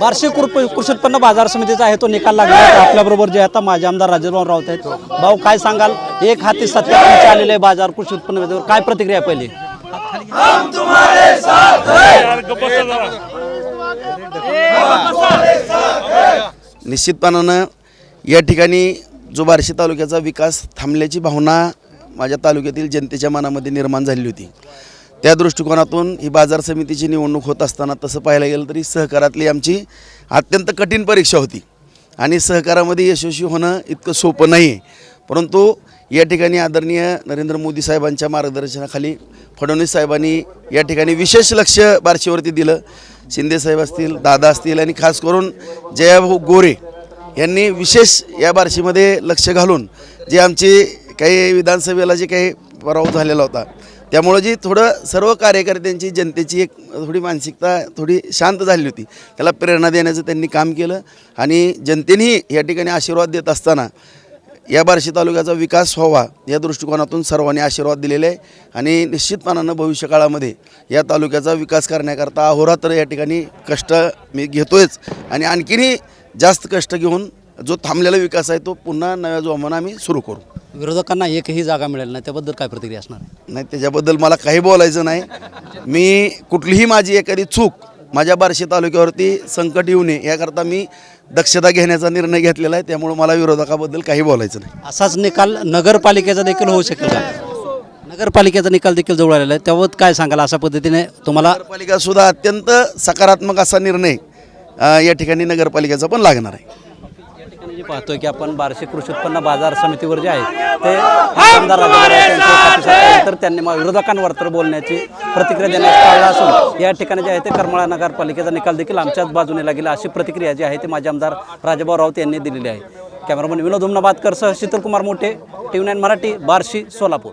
बार्शी कृप- कृषी उत्पन्न बाजार समितीचा आहे तो निकाल लागला आहे. आपल्याबरोबर जे आता माझे आमदार राजेभाऊ राऊत आहेत. भाऊ काय सांगाल? एक हाती सत्या आलेले आहे बाजार कृषी उत्पन्न बाजारावर. काय प्रतिक्रिया पहिली? निश्चितपणानं या ठिकाणी जो बार्शी तालुक्याचा विकास थांबल्याची भावना माझ्या तालुक्यातील जनतेच्या मनामध्ये निर्माण झालेली होती. त्या दृष्टिकोनातून ही बाजार समितीची निवडणूक होत असताना तसं पाहायला गेलं तरी सहकारातली आमची अत्यंत कठीण परीक्षा होती. आणि सहकारामध्ये यशस्वी होणं इतकं सोपं नाही आहे परंतु या ठिकाणी आदरणीय नरेंद्र मोदी साहेबांच्या मार्गदर्शनाखाली फडणवीस साहेबांनी या ठिकाणी विशेष लक्ष बारशीवरती दिलं. शिंदे साहेब असतील दादा असतील आणि खास करून जयाभाऊ गोरे यांनी विशेष या बारशीमध्ये लक्ष घालून जे आमचे काही विधानसभेला जे काही पराभव झालेला होता त्यामुळं जी थोडं सर्व कार्यकर्त्यांची जनतेची एक थोडी मानसिकता थोडी शांत झाली होती. त्याला प्रेरणा देण्याचं त्यांनी काम केलं आणि जनतेनेही या ठिकाणी आशीर्वाद देत असताना या बार्शी तालुक्याचा विकास व्हावा या दृष्टिकोनातून सर्वांनी आशीर्वाद दिलेले आहे आणि निश्चितपणानं भविष्यकाळामध्ये या तालुक्याचा विकास करण्याकरता अहोरात्र या ठिकाणी कष्ट मी घेतोयच आणि आणखीनही जास्त कष्ट घेऊन जो थांबलेला विकास आहे तो पुन्हा नव्या जोमानं आम्ही सुरू करू. विरोधकांना एकही जागा मिळेल नाही त्याबद्दल काय प्रतिक्रिया असणार आहे? नाही त्याच्याबद्दल मला काही बोलायचं नाही. मी कुठलीही माझी एखादी चूक माझ्या बार्शी तालुक्यावरती संकट येऊ नये याकरता मी दक्षता घेण्याचा निर्णय घेतलेला आहे त्यामुळे मला विरोधकाबद्दल काही बोलायचं नाही. असाच निकाल नगरपालिकेचा देखील होऊ शकेल का? नगरपालिकेचा निकाल देखील जवळ आलेला आहे. त्यावर काय सांगाल अशा पद्धतीने तुम्हाला? नगरपालिका सुद्धा अत्यंत सकारात्मक असा निर्णय या ठिकाणी नगरपालिकेचा पण लागणार आहे. पाहतोय की आपण बार्शी कृषी उत्पन्न बाजार समितीवर जे आहे ते आमदार दिल्यानंतर त्यांनी विरोधकांवर तर बोलण्याची प्रतिक्रिया देण्यास टाळलं असून या ठिकाणी जे आहे ते करमाळा नगरपालिकेचा निकाल देखील आमच्याच बाजूने लागेल अशी प्रतिक्रिया जी आहे ते माझे आमदार राजाभाऊ राऊत यांनी दिलेली आहे. कॅमेरामन विनोद उमनाबादकरसह Sheetalkumar Mothe T V nine Marathi Barshi Solapur.